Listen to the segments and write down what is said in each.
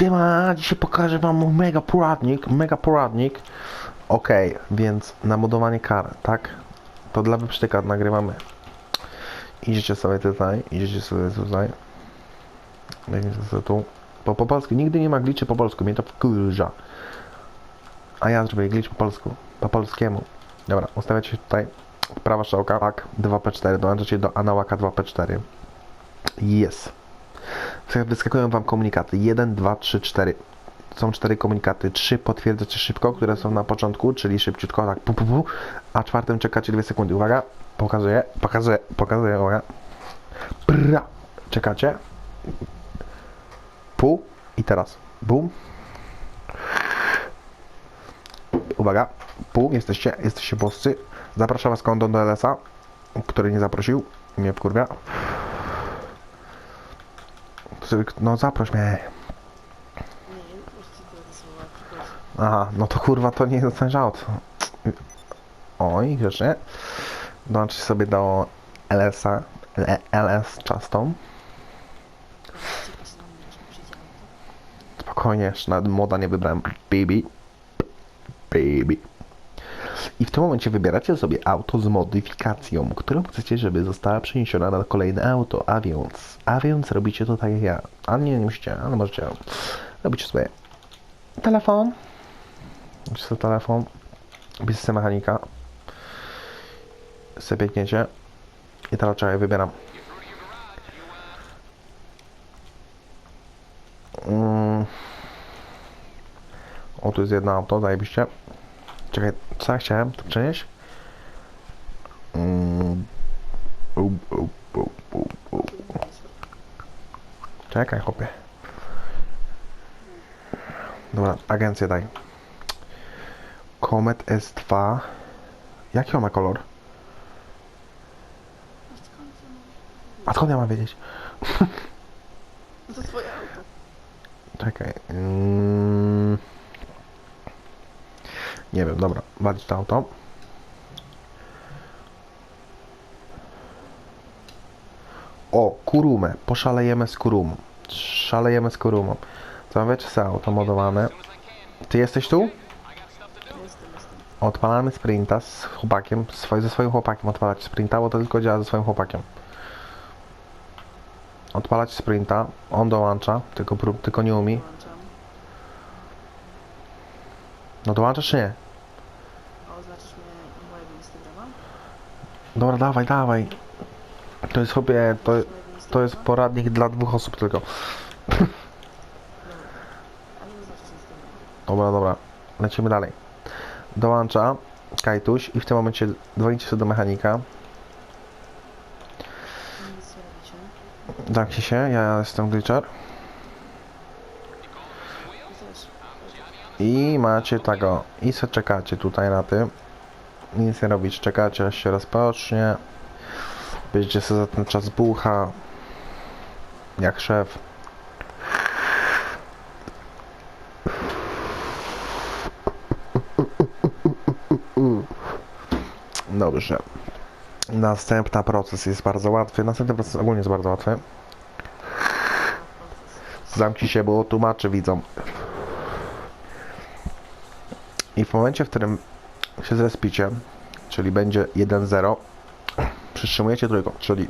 Siema, dzisiaj pokażę wam mega poradnik, mega poradnik. Okej, więc namodowanie kar, tak? To dla wyprztyka nagrywamy. Idziecie sobie tutaj, idziecie sobie tutaj. Idziecie sobie tu. Po, po polsku, nigdy nie ma gliczy po polsku, mnie to wkurza. A ja zrobię glitch po polsku, po polskiemu. Dobra, ustawiacie się tutaj. Prawa strzałka, tak, 2P4, dołączacie do anałaka 2P4. Jest. Wyskakują Wam komunikaty. 1, 2, 3, 4. Są cztery komunikaty. Trzy potwierdzacie szybko, które są na początku, czyli szybciutko, tak, pu, pu, pu. A czwartym czekacie 2 sekundy. Uwaga, pokazuję, pokazuję, pokazuję, uwaga. Pra. Czekacie. Pół i teraz. Bum. Uwaga, pół, jesteście, jesteście boscy. Zapraszam Was kondon do LS-a, który nie zaprosił. Mnie wkurwia. No zaproś mnie. Aha, no to kurwa to nie jest ten żart. Oj, grzecznie. Dołączcie sobie do LS-a, LS auto. Spokojnie, jeszcze nawet moda nie wybrałem. Baby. Baby. I w tym momencie wybieracie sobie auto z modyfikacją, którą chcecie, żeby została przeniesiona na kolejne auto, a więc, a więc robicie to tak jak ja. A nie, nie musicie, ale możecie. Robicie sobie telefon. Robicie sobie telefon. Sobie mechanika. Sobie. I teraz czekaj, wybieram. Mm. O, tu jest jedno auto, zajebiście. Czekaj, co ja chciałem to przenieść? Mm. Czekaj, chłopie. Dobra, agencję daj. Comet S2. Jaki on ma kolor? A skąd ja mam wiedzieć? To twoje auto. Czekaj. Mm. Nie wiem, dobra. Walić to auto. O, kurumę. Poszalejemy z kurumą. Szalejemy z kurumą. Wiecie, co auto modowane. Ty jesteś tu? Odpalamy sprinta z chłopakiem, ze swoim chłopakiem odpalać sprinta, bo to tylko działa ze swoim chłopakiem. Odpalać sprinta, on dołącza, tylko, tylko nie umie. No dołączasz czy nie? A oznaczysz mnie mojego Instagrama? Dobra, dawaj, dawaj. To jest sobie, to, to jest poradnik dla dwóch osób tylko. Dobra. Dobra, dobra, lecimy dalej. Dołącza Kajtuś i w tym momencie dzwonicie sobie do mechanika. Zamknij się, ja jestem glitcher. I też. I macie tego. I se czekacie tutaj na tym. Nic nie robić, czekacie aż się rozpocznie. Będziecie sobie za ten czas bucha. Jak szef. Dobrze. Następny proces jest bardzo łatwy. Następny proces ogólnie jest bardzo łatwy. Zamknij się, bo tłumaczy widzą. W momencie, w którym się zrespicie, czyli będzie 1-0, przytrzymujecie trójką, czyli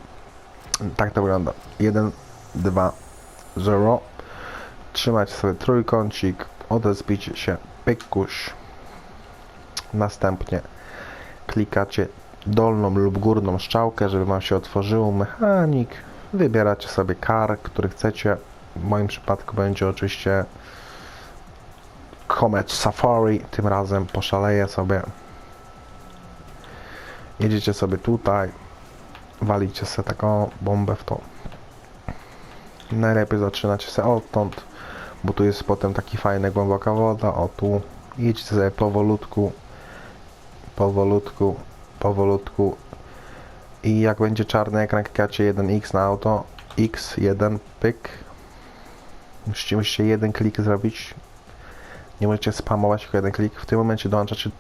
tak to wygląda. 1, 2, 0. Trzymać sobie trójkącik, odezbicie się, pykuś. Następnie klikacie dolną lub górną strzałkę, żeby Wam się otworzył mechanik. Wybieracie sobie kar, który chcecie. W moim przypadku będzie oczywiście Comet Safari. Tym razem poszaleję sobie. Jedziecie sobie tutaj. Walicie sobie taką bombę w to. Najlepiej zaczynacie sobie odtąd, bo tu jest potem taki fajny głęboka woda. O tu. Jedźcie sobie powolutku. Powolutku. Powolutku. I jak będzie czarny ekran, klikacie 1x na auto. X1 pyk. Musicie jeden klik zrobić. Nie możecie spamować tylko jeden klik. W tym momencie dołączacie.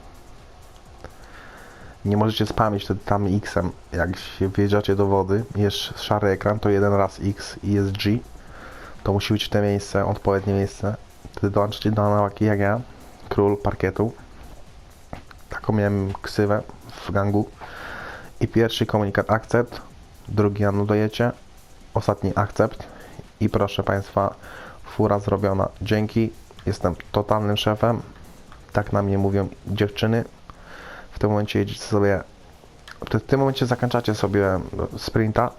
Nie możecie spamić wtedy tam X-em. Jak się wjeżdżacie do wody, jest szary ekran, to jeden raz X i jest G. to musi być te miejsce, odpowiednie miejsce. Wtedy dołączycie do anałaki jak ja, król parkietu. Taką miałem ksywę w gangu. I pierwszy komunikat akcept, drugi anulujecie, ostatni akcept i proszę Państwa, fura zrobiona. Dzięki, jestem totalnym szefem. Tak na mnie mówią dziewczyny. W tym momencie jedziecie sobie, w tym- momencie zakończacie sobie sprinta.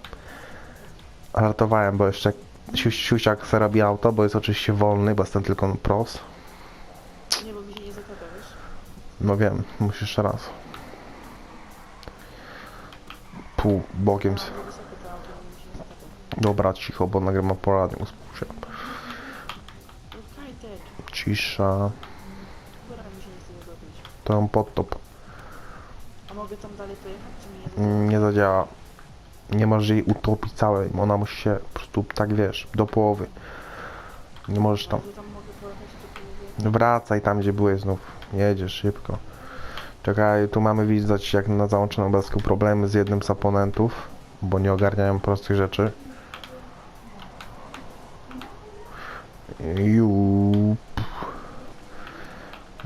Ratowałem, bo jeszcze siu- siusiak se robi auto, bo jest oczywiście wolny, bo jestem tylko pros. Nie, bo mi się nie zakłada, wiesz? No wiem, musisz jeszcze raz. Pół bokiem. Dobra, cicho, bo nagrywam poradnię, uspokój się. Cisza, która mi się nie chce to podtop. A mogę tam dalej pojechać, czy mi nie Mm, Nie zadziała. Nie możesz jej utopić całej, ona musi się po prostu, tak wiesz, do połowy. Nie możesz tam. Że tam mogę pojechać do połowy. Wracaj tam, gdzie byłeś znów. Jedziesz szybko. Czekaj, tu mamy widzieć jak na załączonym obrazku problemy z jednym z oponentów, bo nie ogarniają prostych rzeczy. Jup.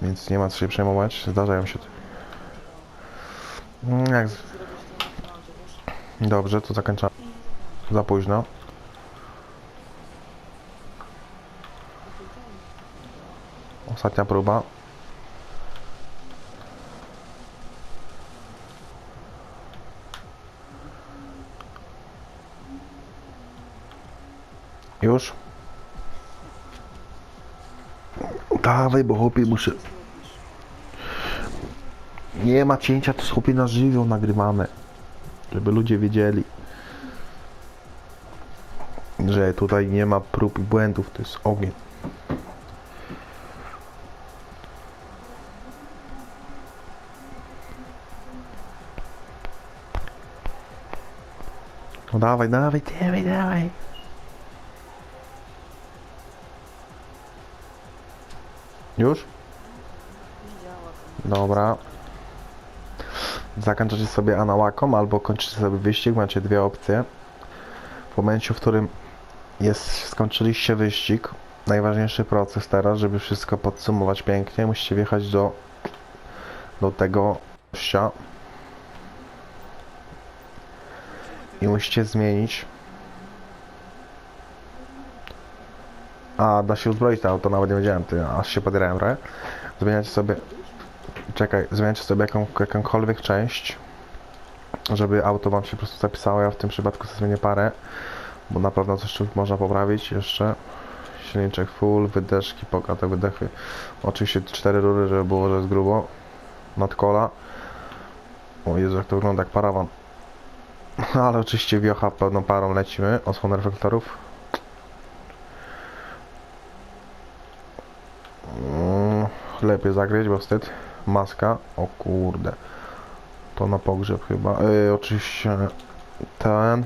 Więc nie ma co się przejmować, zdarzają się. Mm, Jak... Dobrze, to zakończamy. Za późno. Ostatnia próba. Już? Dawaj, bo chłopie muszę... Nie ma cięcia, to chłopie na żywioł nagrywane. Żeby ludzie wiedzieli że tutaj nie ma prób i błędów, to jest ogień. No dawaj, dawaj, dawaj, dawaj. Już? Dobra. Zakończycie sobie anałaką albo kończycie sobie wyścig, macie dwie opcje. W momencie, w którym jest, skończyliście wyścig, najważniejszy proces teraz, żeby wszystko podsumować pięknie, musicie wjechać do, do tego gościa i musicie zmienić a da się uzbroić to auto, nawet nie wiedziałem, ty, aż się podierałem trochę zmieniacie sobie czekaj, zmieniacie sobie jaką, jakąkolwiek część żeby auto wam się po prostu zapisało, ja w tym przypadku sobie zmienię parę bo na pewno coś tu można poprawić jeszcze. Silniczek full, wydeszki, pokate wydechy. Oczywiście cztery rury, żeby było, że jest grubo. Nadkola. O Jezu, jak to wygląda jak parawan. Ale oczywiście wiocha pełną parą lecimy. Osłon reflektorów. Lepiej zagryźć, bo wstyd. Maska. O kurde. To na pogrzeb chyba. Yy, oczywiście ten.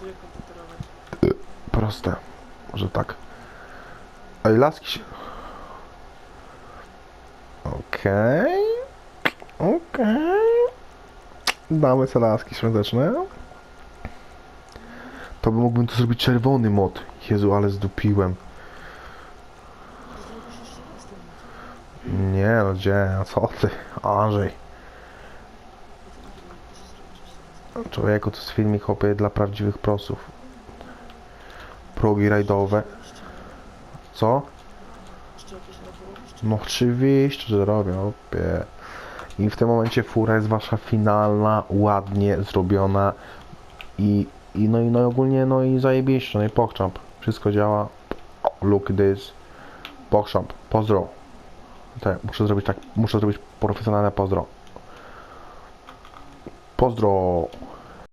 Komputerowe. Proste, że tak. Ej, laski się... Okej. Okej. Damy sobie laski świąteczne. To by mógłbym tu zrobić czerwony mod. Jezu, ale zdupiłem. Zrobisz jeszcze raz ten A co ty? Andrzej. Człowieku, to jest filmik chłopie dla prawdziwych prosów. Progi rajdowe. Co? No oczywiście, że robię, opie. I w tym momencie fura jest wasza finalna, ładnie zrobiona i, i no i no ogólnie no i zajebiście, no i pokczamp. Wszystko działa. Look this. Pokczamp. Pozdro. Tak, muszę zrobić tak, muszę zrobić profesjonalne pozdro. Pozdro.